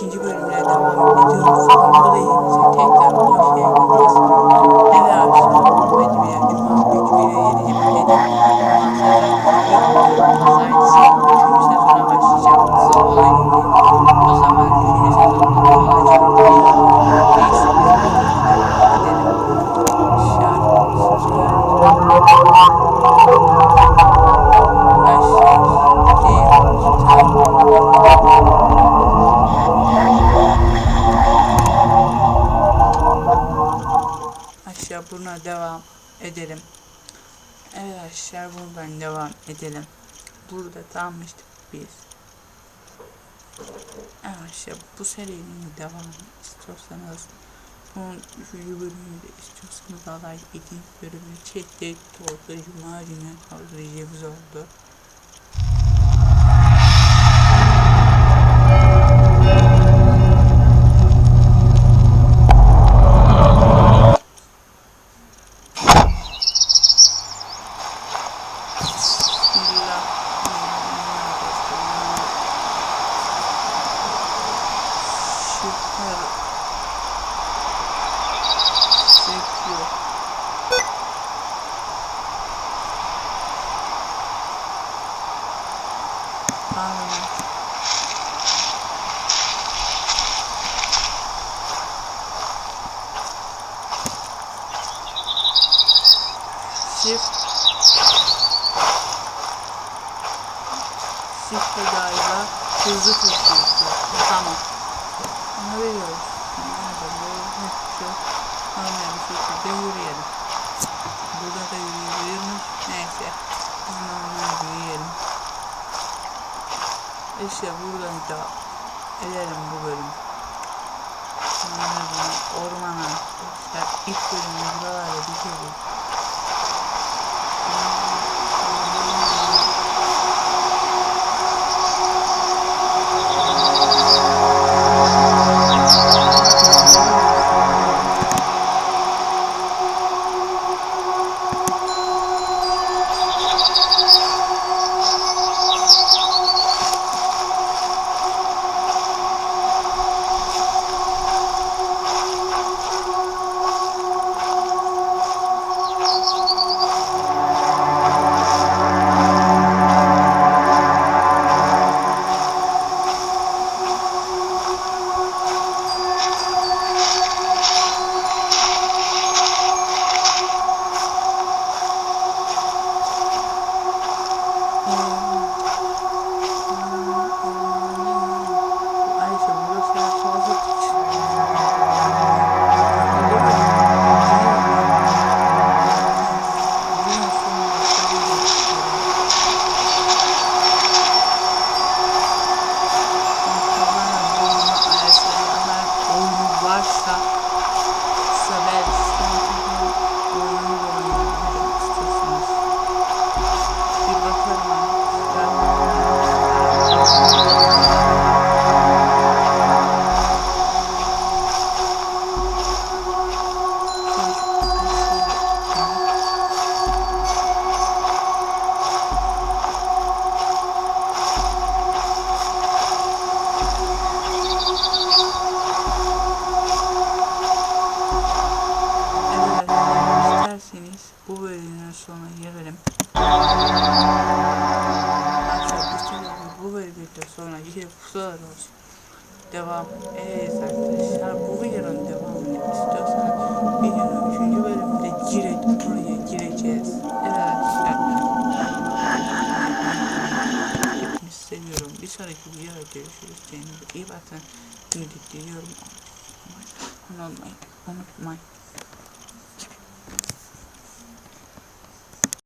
düşünce bölümlerden biri. Videomuzu izleyin. Tekrar hoş geldiniz. Buna devam edelim. Evet aşağı buradan devam edelim. Burada kalmıştık biz. Evet aşağı bu serinin devamı istiyorsanız bunun üçüncü bölümünü de istiyorsanız Allah ikinci bölümünü çektik. Orta Cuma günü kaldırıcımız oldu. Aynen. Shift Shift galiba hızlı taşıyorsun. Tamam. Onu veriyoruz. Nerede bu? Şu normal bir şekilde yürüyelim. Burada da yürüyebilir mi? Neyse. Normal yürüyelim. İşte buradan da edelim bu bölüm. Bunu ormana ilk bölümü buralarda bitirdik. İsterseniz bu bölümün sonuna gelelim. Arkadaşlar bu bölümden sonra yine pusular olsun. Devam ederiz arkadaşlar. Bu videonun devamını istiyorsanız videonun 3. bölümünde gire, buraya gireceğiz. Evet arkadaşlar. Hepinizi seviyorum. Bir sonraki videoda görüşürüz. Kendinize iyi bakın. Şimdi diliyorum. Unutmayın. Unutmayın.